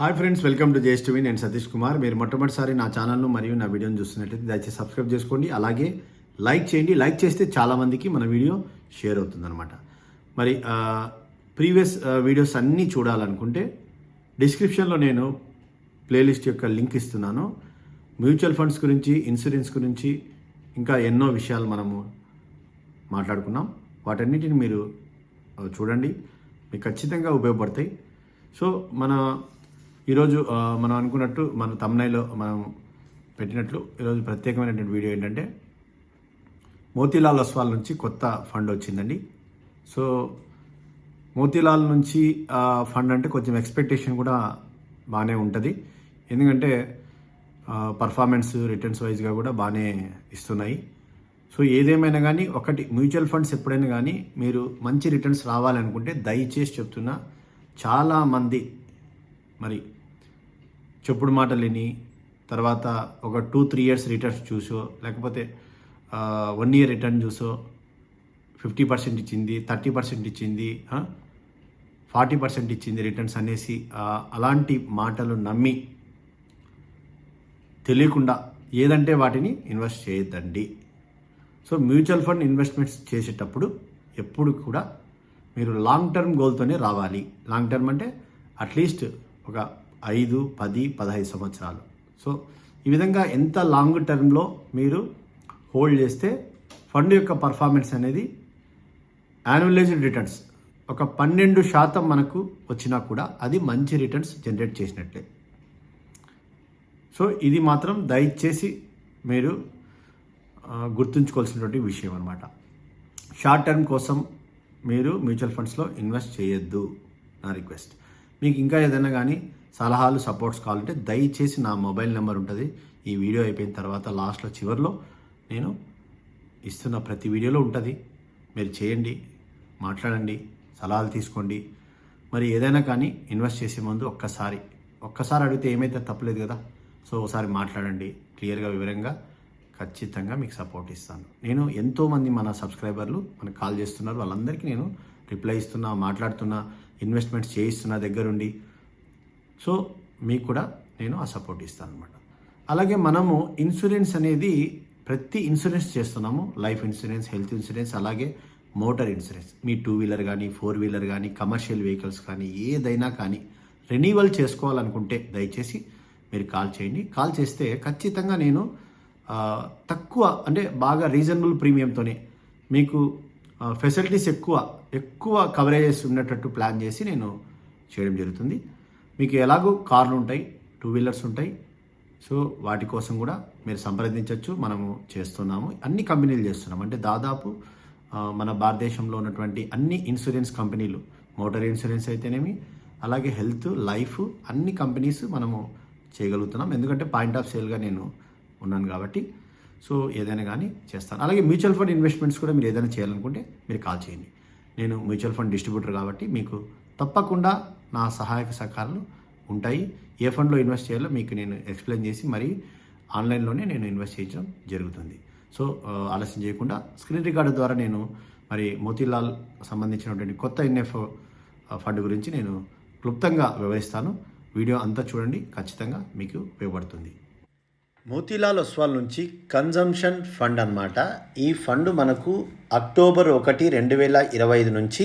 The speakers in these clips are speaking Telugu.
Hi friends welcome to JS TV నేను సతీష్ కుమార్. మీరు మొట్టమొదటిసారి నా ఛానల్ను మరియు నా వీడియోని చూస్తున్నట్లయితే దయచేసి సబ్స్క్రైబ్ చేసుకోండి. అలాగే లైక్ చేయండి. లైక్ చేస్తే చాలామందికి మన వీడియో షేర్ అవుతుందన్నమాట. మరి ప్రీవియస్ వీడియోస్ అన్నీ చూడాలనుకుంటే డిస్క్రిప్షన్లో నేను ప్లేలిస్ట్ యొక్క లింక్ ఇస్తున్నాను. మ్యూచువల్ ఫండ్స్ గురించి ఇన్సూరెన్స్ గురించి ఇంకా ఎన్నో విషయాలు మనము మాట్లాడుకున్నాం. వాటన్నిటిని మీరు చూడండి. మీకు ఖచ్చితంగా ఉపయోగపడతాయి. సో మన ఈరోజు మనం అనుకున్నట్టు మన తమ్నైలో మనం పెట్టినట్లు ఈరోజు ప్రత్యేకమైనటువంటి వీడియో ఏంటంటే మోతీలాల్ అస్వాల్ నుంచి కొత్త ఫండ్ వచ్చిందండి. సో మోతీలాల్ నుంచి ఫండ్ అంటే కొంచెం ఎక్స్పెక్టేషన్ కూడా బాగానే ఉంటుంది. ఎందుకంటే పర్ఫార్మెన్స్ రిటర్న్స్ వైజ్గా కూడా బాగానే ఇస్తున్నాయి. సో ఏదేమైనా కానీ ఒకటి మ్యూచువల్ ఫండ్స్ ఎప్పుడైనా కానీ మీరు మంచి రిటర్న్స్ రావాలనుకుంటే దయచేసి చెప్తున్నా చాలామంది మరి చెప్పుడు మాటలు విని తర్వాత ఒక టూ త్రీ ఇయర్స్ రిటర్న్స్ చూసో లేకపోతే వన్ ఇయర్ రిటర్న్ చూసో ఫిఫ్టీ పర్సెంట్ ఇచ్చింది థర్టీ పర్సెంట్ ఇచ్చింది ఫార్టీ పర్సెంట్ ఇచ్చింది రిటర్న్స్ అనేసి అలాంటి మాటలు నమ్మి తెలియకుండా ఏదంటే వాటిని ఇన్వెస్ట్ చేయొద్దండి. సో మ్యూచువల్ ఫండ్ ఇన్వెస్ట్మెంట్స్ చేసేటప్పుడు ఎప్పుడు కూడా మీరు లాంగ్ టర్మ్ గోల్తోనే రావాలి. లాంగ్ టర్మ్ అంటే అట్లీస్ట్ ఒక ఐదు పది పదహైదు సంవత్సరాలు. సో ఈ విధంగా ఎంత లాంగ్ టర్మ్లో మీరు హోల్డ్ చేస్తే ఫండ్ యొక్క పర్ఫార్మెన్స్ అనేది యాన్యువలైజ్డ్ రిటర్న్స్ ఒక పన్నెండు శాతం మనకు వచ్చినా కూడా అది మంచి రిటర్న్స్ జనరేట్ చేసినట్లే. సో ఇది మాత్రం దయచేసి మీరు గుర్తుంచుకోవాల్సినటువంటి విషయం అనమాట షార్ట్ టర్మ్ కోసం మీరు మ్యూచువల్ ఫండ్స్లో ఇన్వెస్ట్ చేయొద్దు నా రిక్వెస్ట్ మీకు ఇంకా ఏదైనా కానీ సలహాలు సపోర్ట్స్ కావాలంటే దయచేసి నా మొబైల్ నెంబర్ ఉంటుంది. ఈ వీడియో అయిపోయిన తర్వాత లాస్ట్లో చివరిలో నేను ఇస్తున్న ప్రతి వీడియోలో ఉంటుంది. మీరు చేయండి మాట్లాడండి సలహాలు తీసుకోండి. మరి ఏదైనా కానీ ఇన్వెస్ట్ చేసే ముందు ఒక్కసారి ఒక్కసారి అడిగితే ఏమైతే తప్పలేదు కదా సో ఒకసారి మాట్లాడండి క్లియర్గా వివరంగా ఖచ్చితంగా మీకు సపోర్ట్ ఇస్తాను. నేను ఎంతోమంది మన సబ్స్క్రైబర్లు మనకు కాల్ చేస్తున్నారు. వాళ్ళందరికీ నేను రిప్లై ఇస్తున్నా మాట్లాడుతున్నా ఇన్వెస్ట్మెంట్స్ చేయిస్తున్నా దగ్గరుండి. సో మీకు కూడా నేను ఆ సపోర్ట్ ఇస్తాను అనమాట అలాగే మనము ఇన్సూరెన్స్ అనేది ప్రతి ఇన్సూరెన్స్ చేస్తున్నాము. లైఫ్ ఇన్సూరెన్స్ హెల్త్ ఇన్సూరెన్స్ అలాగే మోటార్ ఇన్సూరెన్స్. మీ టూ వీలర్ కానీ ఫోర్ వీలర్ కానీ కమర్షియల్ వెహికల్స్ కానీ ఏదైనా కానీ రెన్యువల్ చేసుకోవాలనుకుంటే దయచేసి మీరు కాల్ చేయండి. కాల్ చేస్తే ఖచ్చితంగా నేను తక్కువ అంటే బాగా రీజనబుల్ ప్రీమియంతోనే మీకు ఫెసిలిటీస్ ఎక్కువ ఎక్కువ కవరేజెస్ ఉన్నట్టు ప్లాన్ చేసి నేను చేయడం జరుగుతుంది. మీకు ఎలాగో కార్లు ఉంటాయి టూ వీలర్స్ ఉంటాయి. సో వాటి కోసం కూడా మీరు సంప్రదించవచ్చు మనము చేస్తున్నాము. అన్ని కంపెనీలు చేస్తున్నాం అంటే దాదాపు మన భారతదేశంలో ఉన్నటువంటి అన్ని ఇన్సూరెన్స్ కంపెనీలు మోటార్ ఇన్సూరెన్స్ అయితేనేమి అలాగే హెల్త్ లైఫ్ అన్ని కంపెనీస్ మనము చేయగలుగుతున్నాం. ఎందుకంటే పాయింట్ ఆఫ్ సేల్గా నేను ఉన్నాను కాబట్టి. సో ఏదైనా కానీ చేస్తాను. అలాగే మ్యూచువల్ ఫండ్ ఇన్వెస్ట్మెంట్స్ కూడా మీరు ఏదైనా చేయాలనుకుంటే మీరు కాల్ చేయండి. నేను మ్యూచువల్ ఫండ్ డిస్ట్రిబ్యూటర్ కాబట్టి మీకు తప్పకుండా నా సహాయక సహకారాలు ఉంటాయి. ఏ ఫండ్లో ఇన్వెస్ట్ చేయాలో మీకు నేను ఎక్స్ప్లెయిన్ చేసి మరి ఆన్లైన్లోనే నేను ఇన్వెస్ట్ చేయడం జరుగుతుంది. సో ఆలస్యం చేయకుండా స్క్రీన్ రికార్డు ద్వారా నేను మరి మోతీలాల్ సంబంధించినటువంటి కొత్త ఎన్ఎఫ్ ఫండ్ గురించి నేను క్లుప్తంగా వివరిస్తాను. వీడియో అంతా చూడండి ఖచ్చితంగా మీకు ఉపయోగపడుతుంది. మోతీలాల్ ఒస్వాల్ నుంచి కన్జంప్షన్ ఫండ్ అన్నమాట. ఈ ఫండ్ మనకు అక్టోబర్ ఒకటి రెండు వేల ఇరవై ఐదు నుంచి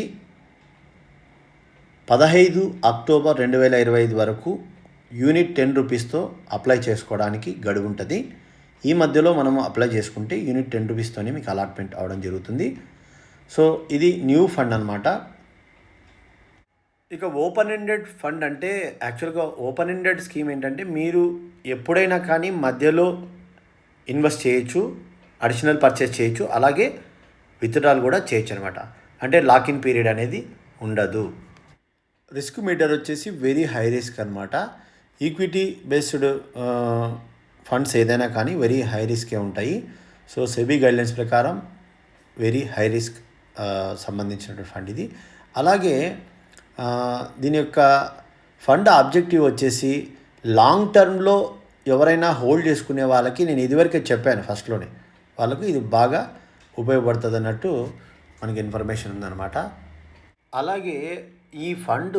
పదహైదు అక్టోబర్ రెండు వేల ఇరవై ఐదు వరకు యూనిట్ టెన్ రూపీస్తో అప్లై చేసుకోవడానికి గడువు ఉంటుంది ఈ మధ్యలో మనము అప్లై చేసుకుంటే యూనిట్ టెన్ రూపీస్తోనే మీకు అలాట్మెంట్ అవడం జరుగుతుంది. సో ఇది న్యూ ఫండ్ అనమాట ఇక ఓపెన్ ఎండెడ్ ఫండ్ అంటే యాక్చువల్గా ఓపెన్ ఎండెడ్ స్కీమ్ ఏంటంటే మీరు ఎప్పుడైనా కానీ మధ్యలో ఇన్వెస్ట్ చేయొచ్చు అడిషనల్ పర్చేస్ చేయొచ్చు అలాగే విత్డ్రాల్ కూడా చేయొచ్చు అనమాట అంటే లాక్ ఇన్ పీరియడ్ అనేది ఉండదు. రిస్క్ మీటర్ వచ్చేసి వెరీ హై రిస్క్ అనమాట ఈక్విటీ బేస్డ్ ఫండ్స్ ఏదైనా కానీ వెరీ హై రిస్కే ఉంటాయి. సో సెబీ గైడ్లైన్స్ ప్రకారం వెరీ హై రిస్క్ సంబంధించినటువంటి ఫండ్ ఇది. అలాగే దీని యొక్క ఫండ్ ఆబ్జెక్టివ్ వచ్చేసి లాంగ్ టర్మ్లో ఎవరైనా హోల్డ్ చేసుకునే వాళ్ళకి నేను ఇదివరకే చెప్పాను ఫస్ట్లోనే వాళ్ళకు ఇది బాగా ఉపయోగపడుతుంది అన్నట్టు మనకి ఇన్ఫర్మేషన్ ఉందన్నమాట. అలాగే ఈ ఫండ్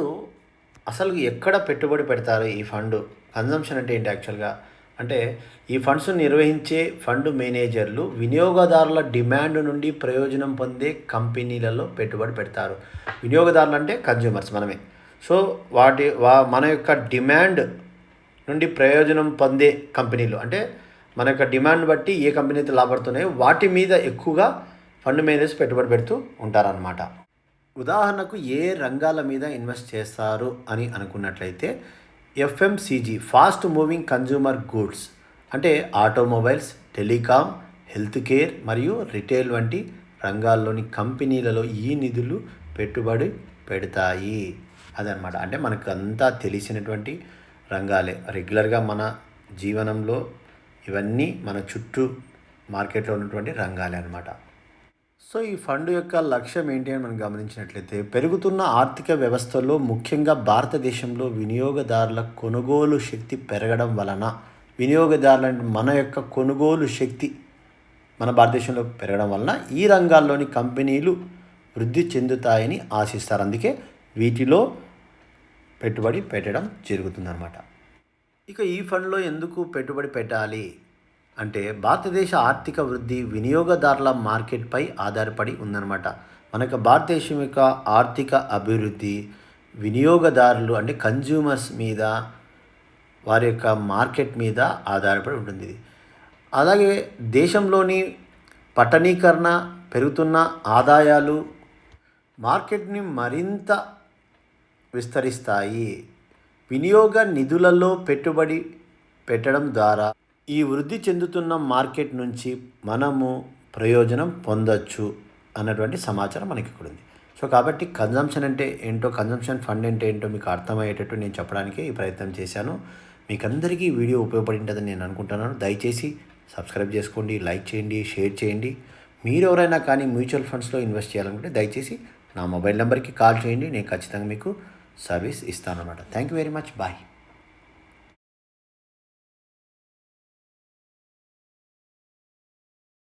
అసలు ఎక్కడ పెట్టుబడి పెడతారు ఈ ఫండ్? కన్జంప్షన్ అంటే ఏంటి యాక్చువల్గా? అంటే ఈ ఫండ్స్ నిర్వహించే ఫండ్ మేనేజర్లు వినియోగదారుల డిమాండ్ నుండి ప్రయోజనం పొందే కంపెనీలలో పెట్టుబడి పెడతారు. వినియోగదారులు అంటే కన్జ్యూమర్స్ మనమే. సో వాటి వా మన యొక్క డిమాండ్ నుండి ప్రయోజనం పొందే కంపెనీలు అంటే మన యొక్క డిమాండ్ బట్టి ఏ కంపెనీ అయితే లాభపడుతున్నాయో వాటి మీద ఎక్కువగా ఫండ్ మేనేజర్స్ పెట్టుబడి పెడుతూ ఉంటారనమాట ఉదాహరణకు ఏ రంగాల మీద ఇన్వెస్ట్ చేస్తారు అని అనుకున్నట్లయితే FMCG fast moving consumer goods అంటే ఆటోమొబైల్స్ టెలికాం హెల్త్ కేర్ మరియు రిటైల్ వంటి రంగాల్లోని కంపెనీలలో ఈ నిధులు పెట్టుబడి పెడతాయి. అదనమాట అంటే మనకు అంతా తెలిసినటువంటి రంగాలే. రెగ్యులర్గా మన జీవనంలో ఇవన్నీ మన చుట్టూ మార్కెట్లో ఉన్నటువంటి రంగాలే అనమాట సో ఈ ఫండ్ యొక్క లక్ష్యం ఏంటి అని మనం గమనించినట్లయితే పెరుగుతున్న ఆర్థిక వ్యవస్థలో ముఖ్యంగా భారతదేశంలో వినియోగదారుల కొనుగోలు శక్తి పెరగడం వలన వినియోగదారుల మన యొక్క కొనుగోలు శక్తి మన భారతదేశంలో పెరగడం వలన ఈ రంగాల్లోని కంపెనీలు వృద్ధి చెందుతాయని ఆశిస్తారు. అందుకే వీటిలో పెట్టుబడి పెట్టడం జరుగుతుందన్నమాట. ఇక ఈ ఫండ్లో ఎందుకు పెట్టుబడి పెట్టాలి? అంటే భారతదేశ ఆర్థిక వృద్ధి వినియోగదారుల మార్కెట్పై ఆధారపడి ఉందన్నమాట. మనకు భారతదేశం యొక్క ఆర్థిక అభివృద్ధి వినియోగదారులు అంటే కన్జ్యూమర్స్ మీద వారి యొక్క మార్కెట్ మీద ఆధారపడి ఉంటుంది. ఇది అలాగే దేశంలోని పట్టణీకరణ పెరుగుతున్న ఆదాయాలు మార్కెట్ని మరింత విస్తరిస్తాయి. వినియోగ నిధులలో పెట్టుబడి పెట్టడం ద్వారా ఈ వృద్ధి చెందుతున్న మార్కెట్ నుంచి మనము ప్రయోజనం పొందొచ్చు అన్నటువంటి సమాచారం మనకి ఇక్కడ ఉంది. సో కాబట్టి కన్జంప్షన్ అంటే ఏంటో కన్జంప్షన్ ఫండ్ అంటే ఏంటో మీకు అర్థమయ్యేటట్టు నేను చెప్పడానికి ఈ ప్రయత్నం చేశాను. మీకు అందరికీ వీడియో ఉపయోగపడి ఉంటుందని నేను అనుకుంటున్నాను. దయచేసి సబ్స్క్రైబ్ చేసుకోండి లైక్ చేయండి షేర్ చేయండి. మీరు ఎవరైనా కానీ మ్యూచువల్ ఫండ్స్లో ఇన్వెస్ట్ చేయాలనుకుంటే దయచేసి నా మొబైల్ నెంబర్కి కాల్ చేయండి. నేను ఖచ్చితంగా మీకు సర్వీస్ ఇస్తాను అనమాట thank you very much bye